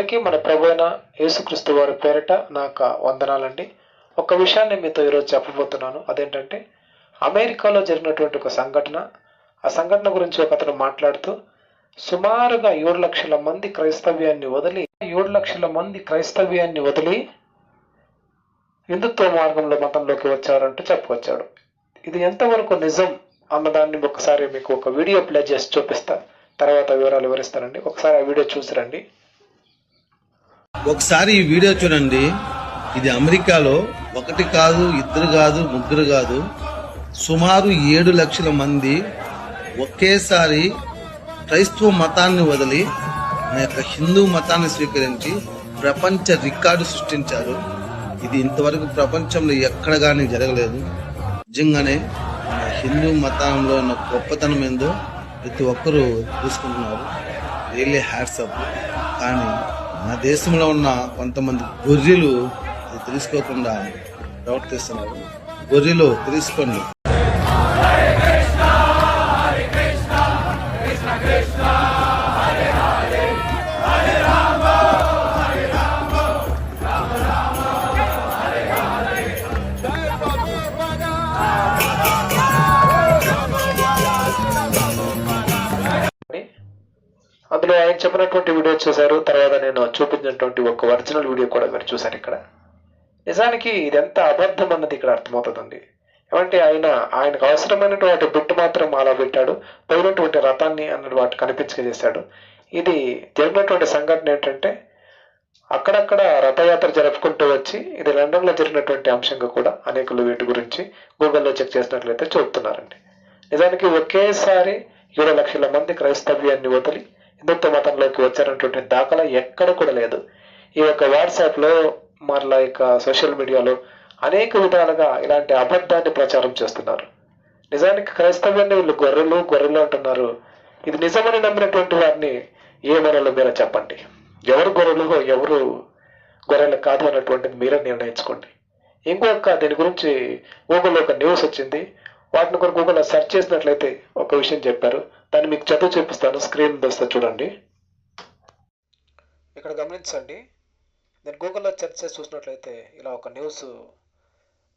అందరికీ మన ప్రభు అయిన యేసుక్రీస్తు వారి పేరిట నాకు వందనాలండి. ఒక విషయాన్ని మీతో ఈరోజు చెప్పబోతున్నాను. అదేంటంటే అమెరికాలో జరిగినటువంటి ఒక సంఘటన. ఆ సంఘటన గురించి ఒక అతను మాట్లాడుతూ సుమారుగా ఏడు లక్షల మంది క్రైస్తవ్యాన్ని వదిలి ఏడు లక్షల మంది క్రైస్తవ్యాన్ని వదిలి హిందుత్వ మార్గంలో మతంలోకి వచ్చారంటూ చెప్పుకొచ్చాడు. ఇది ఎంతవరకు నిజం అన్నదాన్ని ఒకసారి మీకు ఒక వీడియో ప్లే చేసి చూపిస్తా. తర్వాత వివరాలు వివరిస్తానండి. ఒకసారి ఆ వీడియో చూసి రండి. ఒకసారి ఈ వీడియో చూడండి. ఇది అమెరికాలో ఒకటి కాదు ఇద్దరు కాదు ముగ్గురు కాదు. సుమారు ఏడు లక్షల మంది ఒకేసారి క్రైస్తవ మతాన్ని వదిలి ఆ యొక్క హిందూ మతాన్ని స్వీకరించి ప్రపంచ రికార్డు సృష్టించారు. ఇది ఇంతవరకు ప్రపంచంలో ఎక్కడ కానీ జరగలేదు. నిజంగానే మన హిందూ మతంలో ఉన్న గొప్పతనం ఏందో ప్రతి ఒక్కరూ చూసుకుంటున్నారు. రియల్లీ హ్యాట్స్ అప్ కానీ మన దేశంలో ఉన్న కొంతమంది గొర్రెలు తెలుసుకోకుండా ప్రవర్తిస్తున్నారు. గొర్రెలు తెలుసుకోండి. ఆయన చెప్పినటువంటి వీడియో చూశారు. తర్వాత నేను చూపించినటువంటి ఒక ఒరిజినల్ వీడియో కూడా మీరు చూశారు ఇక్కడ. నిజానికి ఇది ఎంత అబద్ధం అన్నది ఇక్కడ అర్థమవుతుందండి. ఏమంటే ఆయన ఆయనకు అవసరమైనటువంటి బిట్టు మాత్రం అలా పెట్టాడు. పోయినటువంటి రథాన్ని అన్నది వాటి కనిపించజేశాడు ఇది జరిగినటువంటి సంఘటన ఏంటంటే అక్కడక్కడ రథయాత్ర జరుపుకుంటూ వచ్చి ఇది లండన్లో జరిగినటువంటి అంశంగా కూడా అనేకులు వీటి గురించి గూగుల్లో చెక్ చేసినట్లయితే చూపుతున్నారండి నిజానికి ఒకేసారి ఏడు లక్షల మంది క్రైస్తవ్యాన్ని వదిలి హిందుత్వ మతంలోకి వచ్చారన్నటువంటి దాఖలా ఎక్కడ కూడా లేదు. ఈ యొక్క వాట్సాప్లో మరలా యొక్క సోషల్ మీడియాలో అనేక విధాలుగా ఇలాంటి అబద్ధాన్ని ప్రచారం చేస్తున్నారు. నిజానికి క్రైస్తవ్యాన్ని వీళ్ళు గొర్రెలు గొర్రెలు అంటున్నారు. ఇది నిజమని నమ్మినటువంటి వారిని ఏమనాలో మీరే చెప్పండి? ఎవరు గొర్రెలు ఎవరు గొర్రెలు కాదు అన్నటువంటిది మీరే నిర్ణయించుకోండి. ఇంకొక దీని గురించి గూగుల్లో ఒక న్యూస్ వచ్చింది. వాటిని కూడా గూగుల్లో సెర్చ్ చేసినట్లయితే ఒక విషయం చెప్పారు. దాన్ని మీకు చదువు చూపిస్తాను. స్క్రీన్ దోస్తా చూడండి. ఇక్కడ గమనించండి. నేను గూగుల్లో సెర్చ్ చేసి చూసినట్లయితే ఇలా ఒక న్యూస్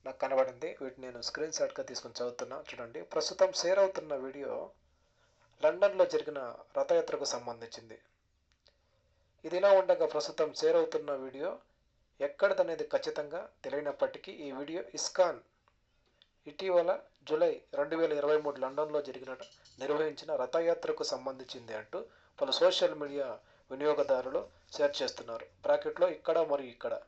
నాకు కనబడింది. వీటిని నేను స్క్రీన్ షాట్గా తీసుకొని చదువుతున్నా. చూడండి. ప్రస్తుతం షేర్ అవుతున్న వీడియో లండన్లో జరిగిన రథయాత్రకు సంబంధించింది. ఇది ఇలా ఉండగా ప్రస్తుతం షేర్ అవుతున్న వీడియో ఎక్కడిదనేది ఖచ్చితంగా తెలియనప్పటికీ ఈ వీడియో ఇస్కాన్ ఇటీవల జూలై రెండు వేల ఇరవై మూడు లండన్లో జరిగిన నిర్వహించిన రథయాత్రకు సంబంధించింది అంటూ పలు సోషల్ మీడియా వినియోగదారులు షేర్ చేస్తున్నారు. బ్రాకెట్లో ఇక్కడ మరియు ఇక్కడ.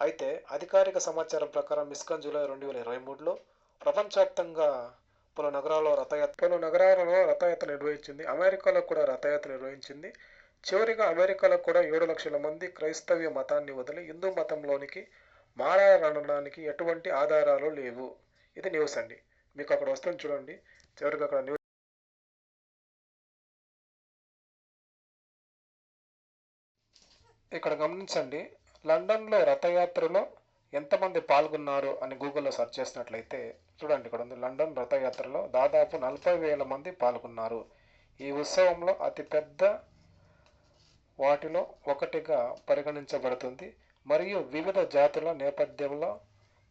అయితే అధికారిక సమాచారం ప్రకారం ఇస్కాన్ జూలై రెండు వేల ఇరవై మూడులో ప్రపంచవ్యాప్తంగా పలు నగరాల్లో రథయాత్ర పలు నగరాలలో రథయాత్ర నిర్వహించింది. అమెరికాలో కూడా రథయాత్ర నిర్వహించింది. చివరిగా అమెరికాలో కూడా ఏడు లక్షల మంది క్రైస్తవ్య మతాన్ని వదిలి హిందూ మతంలోనికి మారాలనడానికి ఎటువంటి ఆధారాలు లేవు. ఇది న్యూస్ అండి. మీకు అక్కడ వస్తుంది చూడండి. చివరికి అక్కడ న్యూస్ ఇక్కడ గమనించండి. లండన్లో రథయాత్రలో ఎంతమంది పాల్గొన్నారు అని గూగుల్లో సెర్చ్ చేసినట్లయితే చూడండి ఇక్కడ ఉంది. లండన్ రథయాత్రలో దాదాపు నలభై వేల మంది పాల్గొన్నారు. ఈ ఉత్సవంలో అతిపెద్ద వాటిలో ఒకటిగా పరిగణించబడుతుంది. మరియు వివిధ జాతుల నేపథ్యంలో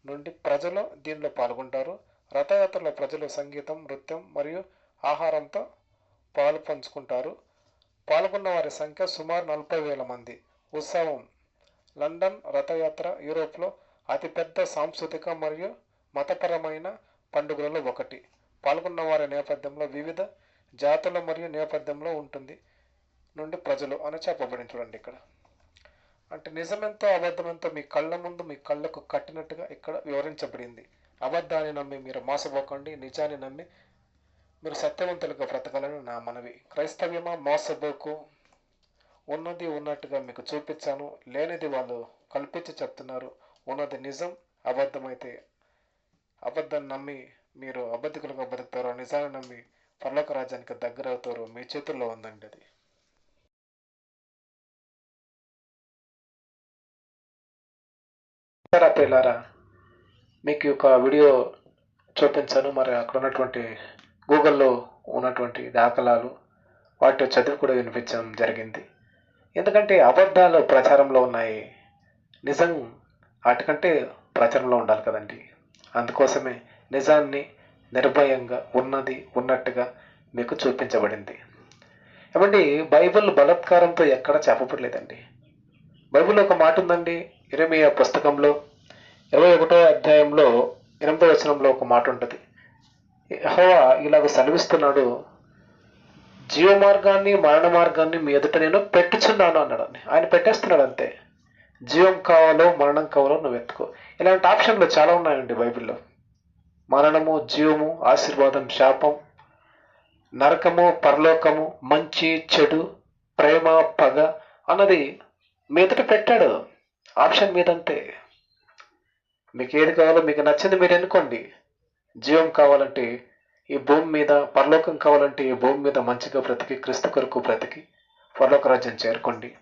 నుండి ప్రజలు దీనిలో పాల్గొంటారు. రథయాత్రలో ప్రజలు సంగీతం నృత్యం మరియు ఆహారంతో పాలు పంచుకుంటారు. పాల్గొన్న వారి సంఖ్య సుమారు నలభై వేల మంది. ఉత్సవం లండన్ రథయాత్ర యూరోప్లో అతిపెద్ద సాంస్కృతిక మరియు మతపరమైన పండుగలలో ఒకటి. పాల్గొన్న వారి నేపథ్యంలో వివిధ జాతుల మరియు నేపథ్యంలో ఉంటుంది నుండి ప్రజలు అని చెప్పబడింది చూడండి ఇక్కడ. అంటే నిజమెంతో అబద్ధమెంతో మీ కళ్ళ ముందు మీ కళ్ళకు కట్టినట్టుగా ఇక్కడ వివరించబడింది. అబద్ధాన్ని నమ్మి మీరు మోసపోకండి నిజాన్ని నమ్మి మీరు సత్యవంతులుగా బ్రతకాలని నా మనవి. క్రైస్తవ్యమా? మోసపోకు. ఉన్నది ఉన్నట్టుగా మీకు చూపించాను. లేనిది వాళ్ళు కల్పించి చెప్తున్నారు. ఉన్నది నిజం అబద్ధమైతే అబద్ధాన్ని నమ్మి మీరు అబద్ధికులుగా బతుకుతారు నిజాన్ని నమ్మి పర్లోక రాజ్యానికి దగ్గర అవుతారు మీ చేతుల్లో ఉందండి అది. సరే మీకు ఒక వీడియో చూపించాను. మరి అక్కడ ఉన్నటువంటి గూగుల్లో ఉన్నటువంటి దాఖలాలు వాటి చదివి కూడా వినిపించడం జరిగింది. ఎందుకంటే అబద్ధాలు ప్రచారంలో ఉన్నాయి. నిజం వాటికంటే ప్రచారంలో ఉండాలి కదండి. అందుకోసమే నిజాన్ని నిర్భయంగా ఉన్నది ఉన్నట్టుగా మీకు చూపించబడింది. ఏమండి బైబిల్ బలత్కారంతో ఎక్కడ చెప్పబడలేదండి. బైబిల్ ఒక మాట ఉందండి ఇరవై పుస్తకంలో ఇరవై ఒకటో అధ్యాయంలో ఎనిమిదో వచనంలో ఒక మాట ఉంటుంది. యెహోవా ఇలాగ సెలవిస్తున్నాడు జీవ మార్గాన్ని మరణ మార్గాన్ని మీ ఎదుట నేను పెట్టుచున్నాను అన్నాడు ఆయన పెట్టేస్తున్నాడు అంతే. జీవం కావాలో మరణం కావాలో నువ్వు ఎత్తుకో ఇలాంటి ఆప్షన్లు చాలా ఉన్నాయండి బైబిల్లో. మరణము జీవము ఆశీర్వాదం శాపం నరకము పరలోకము మంచి చెడు ప్రేమ పగ అన్నది మీదట పెట్టాడు. ఆప్షన్ మీదంతే. మీకు ఏది కావాలో మీకు నచ్చింది మీరు ఎన్నుకోండి. జీవం కావాలంటే ఈ భూమి మీద పరలోకం కావాలంటే ఈ భూమి మీద మంచిగా బ్రతికి క్రీస్తు కొరకు బ్రతికి పరలోక రాజ్యం చేరుకోండి.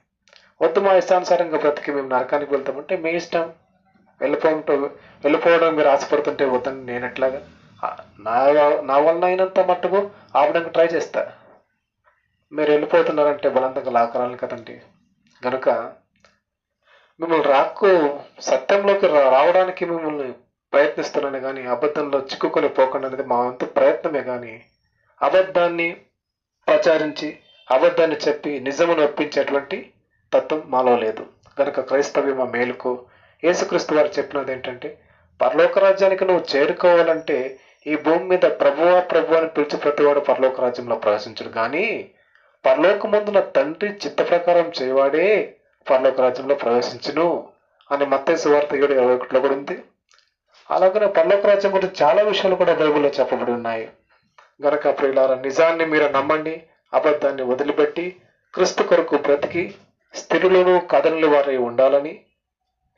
వద్దు మా ఇష్టానుసారంగా బ్రతికి మేము నరకానికి వెళ్తామంటే మీ ఇష్టం. వెళ్ళిపోవటం వెళ్ళిపోవడం మీరు ఆశపడుతుంటే వద్దని నేను ఎట్లాగా? నా నా వలన అయినంత మట్టుకు ఆపడానికి ట్రై చేస్తా. మీరు వెళ్ళిపోతున్నారంటే బలంతంగా లాకరాలు కదండి. కనుక మిమ్మల్ని రాక్కు సత్యంలోకి రా- రావడానికి మిమ్మల్ని ప్రయత్నిస్తున్నాను కానీ అబద్ధంలో చిక్కుకొని పోకుండా అనేది మా వంతు ప్రయత్నమే కానీ అబద్ధాన్ని ప్రచారించి అబద్ధాన్ని చెప్పి నిజమును ఒప్పించేటువంటి తత్వం మాలో లేదు. కనుక క్రైస్తవ్య మా మేలుకు యేసుక్రీస్తు వారు చెప్పినది ఏంటంటే పరలోక రాజ్యానికి నువ్వు చేరుకోవాలంటే ఈ భూమి మీద ప్రభువా ప్రభు అని పిలిచి ప్రతివాడు పరలోక రాజ్యంలో ప్రవేశించడు. కానీ పరలోక ముందున తండ్రి చిత్త ప్రకారం చేయవాడే పరలోక రాజ్యంలో ప్రవేశించును అని మత్తే సువార్త ఏడు ఇరవై ఒకటిలో కూడా ఉంది. అలాగనే పరలోక రాజ్యం గురించి చాలా విషయాలు కూడా బైబిల్లో చెప్పబడి ఉన్నాయి. గనక ప్రియులారా నిజాన్ని మీరు నమ్మండి అబద్ధాన్ని వదిలిపెట్టి క్రీస్తు కొరకు బ్రతికి స్థిరులను కథనలు వారై ఉండాలని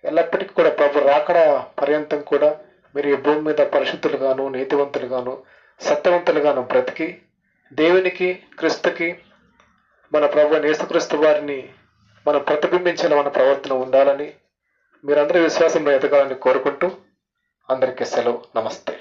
ఎల్లప్పటికీ కూడా ప్రభు రాకడ పర్యంతం కూడా మీరు ఈ భూమి మీద పరిశుద్ధులుగాను నీతివంతులుగాను సత్యవంతులుగాను బ్రతికి దేవునికి క్రీస్తుకి మన ప్రభు నేసుక్రీస్తు వారిని మనం ప్రతిబింబించిన మన ప్రవర్తన ఉండాలని మీరందరూ విశ్వాసంలో ఎదగాలని కోరుకుంటూ అందరికీ సెలవు. నమస్తే.